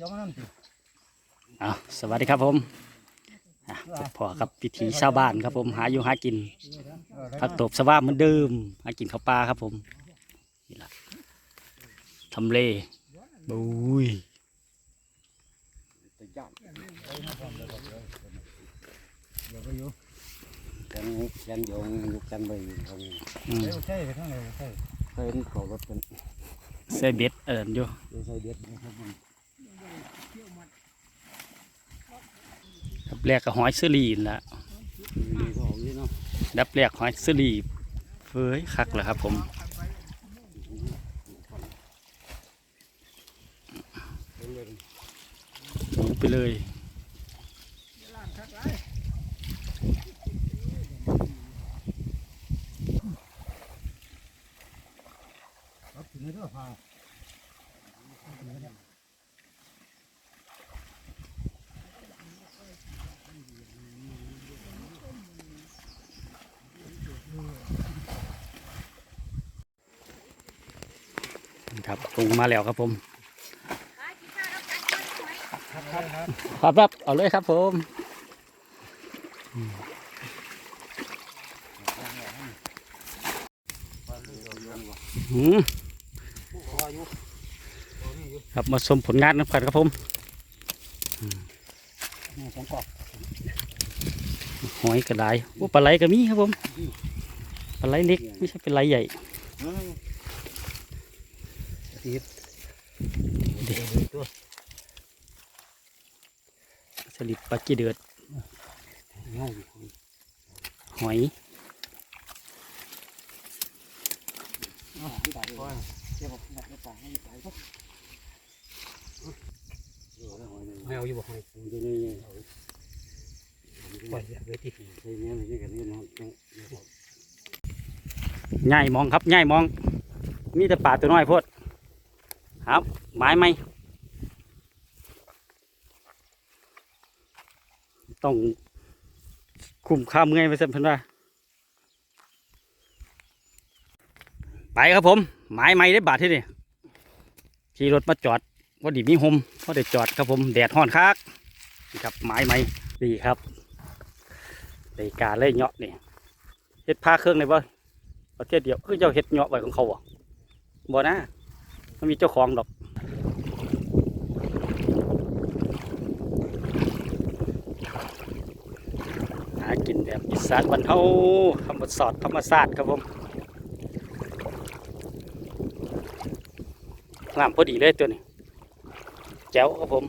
ยอมนั่นสิเอาสวัสดีครับผมอะพอกับพิธีชาวบ้านครับผมหาอยู่หากินผักตบสว่าเหมือนเดิมหากินข้าวปลาครับผมนี่ละทำเลบุยเดี๋ยวไปอยู่กันยันโยงยุกกันไปตรงอืมเดี๋ยวใช่ไปทางไหนใช่เคยขอรถกันใส่เบ็ดเอินอยู่ดูใส่เด็ดนะครับมัน ดับ แรกก็หอยเสลีนละมีของนี่เนาะดับแรกหอยเสลีเฟ้ยคักเหรอครับผมเล่นหนีไปเลยรถถึงในเรื่องพา ครับปรุงมาแล้วครับผมครับครับเอาเลยครับผมครับมาชมผลงานกันครับผมหอยกระไดโอ้ปลาไหลก็มีครับผมปลาไหลเล็กไม่ใช่ปลาไหลใหญ่ ติดเด็กสลิดปลากีเดือดง่ายหอยที่ตายก่อนเจ้าบอกหนักไม่ตายให้ตายก็ไม่เอาอยู่บ่ให้อยู่นี่ปล่อยเลยทีใช่เนี่ยไม่ใช่กันนี่เนาะง่ายมองครับง่ายมอง มีแต่ป่าตัวน้อยโพด ครับไม้ไหมต้องคุมข้ามเมื่อยไปสักพันว่าไปครับผมไม้ไหมได้บาทที่นี่ขี่รถมาจอดพอดีมีหมพอได้จอดครับผมแดดห้อนคักนี่ครับไม้ไหมดีครับได้การเลยเหาะนี่เฮ็ดผ้าเครื่องเลยบ่ประเทศเดียวคือเจ้าเฮ็ดเหาะไว้ของเขาอะบ่นะ มันมีเจ้าของดอก หากินแบบอีสานบรรเทาธรรมศาสตร์ธรรมศาสตร์ครับผมงามพอดีเลยตัวนี้แจ๋วครับผม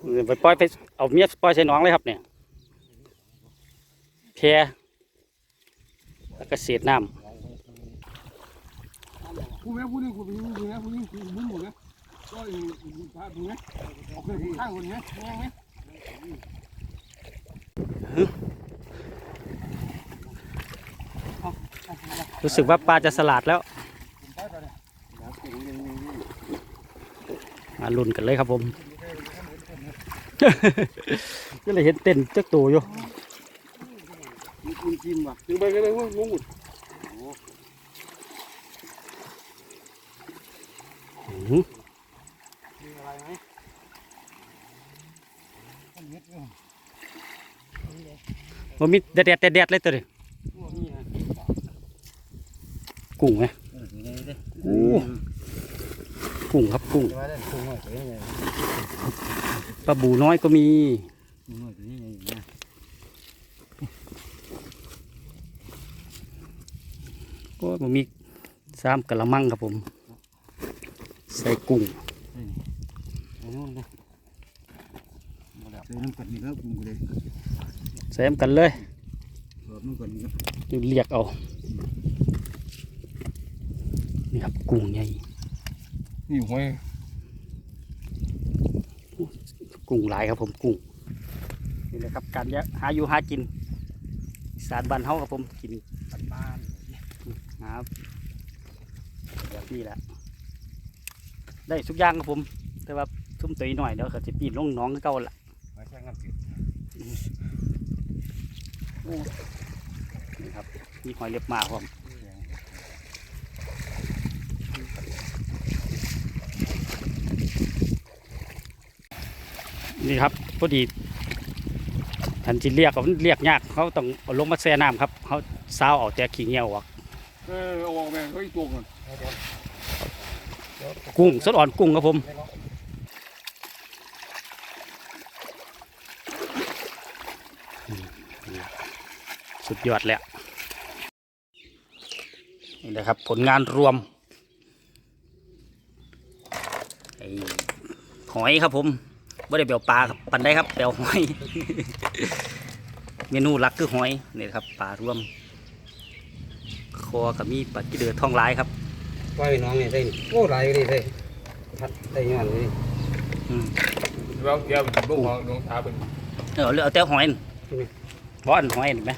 เออไปปล่อยไปเอาเมียปล่อยใส่หน้องเลยครับเนี่ยแพรแล้วก็เศษน้ำ ผู้แม่ผู้นี้ผู้นี้ผู้นี้ผู้นี้ผู้นี้หมดนะก็อีกพาผู้นี้ออกไปข้างคนนี้แง่ไหมรู้สึกว่าปลาจะสลัดแล้ว มาลุ้นกันเลยครับผมก็เลยเห็นเต้นเจักตัวอยู่มีคุณจิ้มว่ะถึงไปกันเลยว่างงหมด อื้อหือ มีอะไรไหมมันมีแดดแดดแดดเลยตัวนี้กุ้งไหมโอ้กุ้งครับกุ้งปลาบูน้อยก็มีก็มันมีสามกะละมังครับผม ใส่กุ้งอันนู้นนะซื้อน้ำกัดนี่แล้วคุ้มเลยใส่มกันเลยรอบน้ำกัดนี่อยู่เรียกเอานี่ครับกุ้งใหญ่นี่หอยกุ้งหลายครับผมกุ้งนี่แหละครับการหาอยู่หากินอีสารบ้านเฮาครับผมกินบ้านครับแบบนี้แหละ ได้ทุกอย่างครับผม แต่ว่าทุ่มตัวหน่อยเดี๋ยวเขาจะปีนลงน้องเก่าละมาแข่งกันสินี่ครับมีหอยเล็บมาพร้อมนี่ครับพอดีทันจิเรียกก็มันเรียกยากเขาต้องเอาลงมาแช่น้ำครับเขาซาวออกแต่ขี้เงี้ยวออกเออเอาออกแม่เฮ้ยตัวกัน กุ้งสดอ่อนกุ้งครับผมสุดยอดแล้วนี่นะครับ ผลงานรวมหอยครับผมไม่ได้เปลวปลาครับปันได้ครับเปลวหอย เมนูหลักคือหอยนี่ครับปลารวม คอกับมีปลากีเดือดทองลายครับ ปล่อยน้องนี่ได้นี่โอ้หลายเลยได้พัดได้ย้อนเลยอืมเราเดี๋ยวลูกของดวงตาเป็นเออเอาแต่หอยนั่นบอนหอยเห็นไหม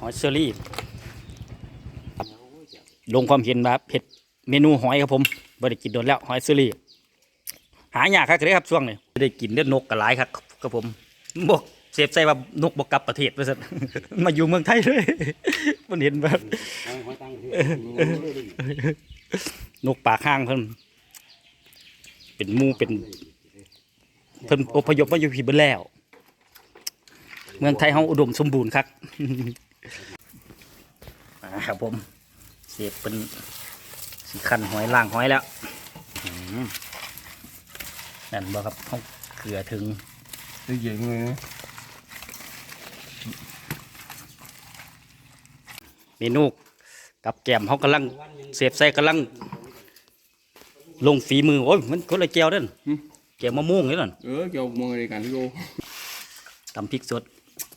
หอยเชอรี่ลงความเห็นว่าเผ็ดเมนูหอยครับผมไม่ได้กินโดนแล้วหอยเชอรี่หายากครับเลยครับช่วงนี้ไม่ได้กินเลือดนกกระไรครับครับผมบกเสียบใส่ว่านกบกกลับประเทศไปซะมาอยู่เมืองไทยเลย มันเห็นแบบเอาไว้ตั้งที่ นกป่าข้างเพิ่นเป็นหมูเป็น เพิ่นอพยพมาอยู่พี่เบิดแล้ว เมืองไทยเฮาอุดมสมบูรณ์ครับอ่าครับผมเสียบเป็นสีขันหอยล่างหอยแล้วอืมนั่นบ่ครับเฮาเกลือถึงได้เย็นเลยนะเมนู กับแกมเขากำลังเสียบใส่กำลัง ลงฝีมือโอ้ยมันคนละแก้วเด้นแก้วมะม่วงนี่นั่นเออเกี่ยวมองอะไรกันที่โลตำพริกสด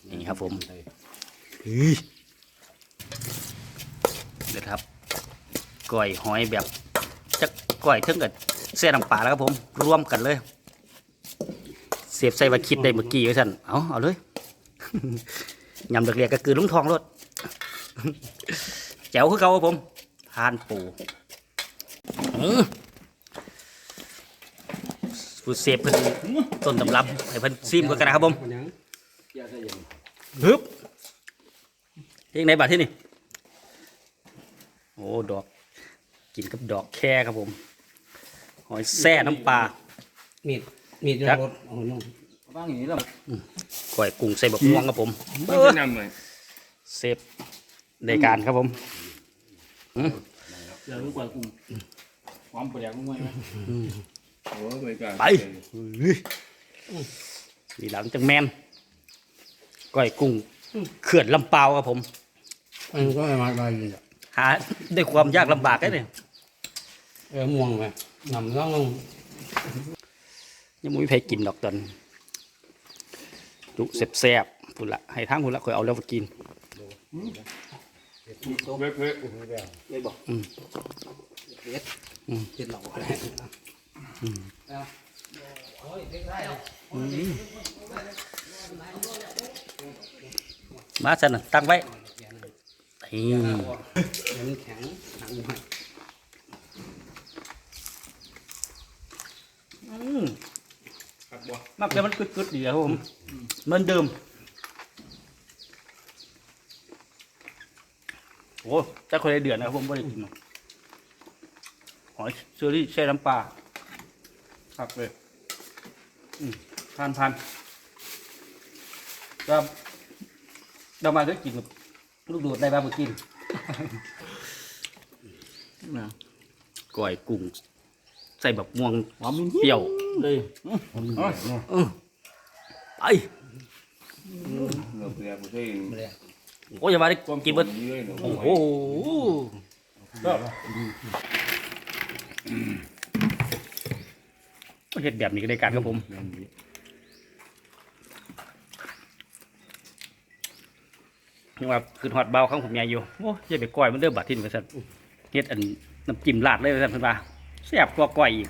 นี่ครับผมเฮ้ยเด็ดครับก้อยหอยแบบจะก้อยเท่งกับเส้นน้ำปลาแล้วครับผมรวมกันเลย เสียบใส่ว่าคิดได้เมื่อกี้ไว้สั่นเอาเอาเลยยำเด็กเรียกก็คือลุงทองรถ แจ๋วคือเขาครับผมทานปูอื้อผู้เสพเพิ่นต้นตำรับให้เพิ่นซิมกันนะครับผมมันยังเกี่ยวได้ยังฮึบเองในบาทที่นี่ โอ้ ดอก กินกับดอกแค่ครับผม หอยแซ่น้ำปลา มีด มีดอยู่ครัในบรถโอ้น้องบ้างอย่างนี้แล้วก้อยกุ้งใส่บะม่วงครับผมไม่ใช่นำเลยเซฟ ในการครับผมเดี๋ยวลูกกว่ากุ้งความเปรี้ยวกุ้งไหมโอ้ยไม่กล้าไปนี่หลังจากแมนก้อยกุ้งเขื่อนลำเปาวครับผมมันก็ไม่มาได้เลยหาด้วยความยากลำบากเลยเนี่ยเออม่วงไหมนำร่องลงยังไม่มีใครกินดอกตอนดุแซ่บๆพุ่นละให้ทั้งพุ่นละคอยเอาแล้วมากิน เว้ยเว้ยเลยบอกอืมเด็ดอืมเด็ดเหล่ามาสันน่ะตั้งไว้นี่มันแข็งหนังมันอืมครับบ่มักจะมันกึดๆดีครับผมเหมือนเดิม โอ้แต่คนได้เดือนนะครับผมไม่ได้กินหรอกหอยเชอรี่แช่น้ำปลาครับเลยอืมทานพันก็เรามาก็กินกับลูกโดดได้บ้างเมื่อกินนะก้อยกุ้งใส่แบบม่วงเปรี้ยวเลยเออไปเราเปรี้ยวไม่ใช่ โอ้ยอย่ามาได้กินเบิดโอ้โหเห็ดแบบนี้ก็ได้การครับผมยังว่าคือหอดเบาข้างผมใหญ่อยู่โอ้ยไปก้อยมันเริ่มบาดทิ้นไปสั่นเฮ็ดอันน้ำจิ้มราดเลยไปสั่นเพิ่นว่าแซ่บกว่าก้อยอีก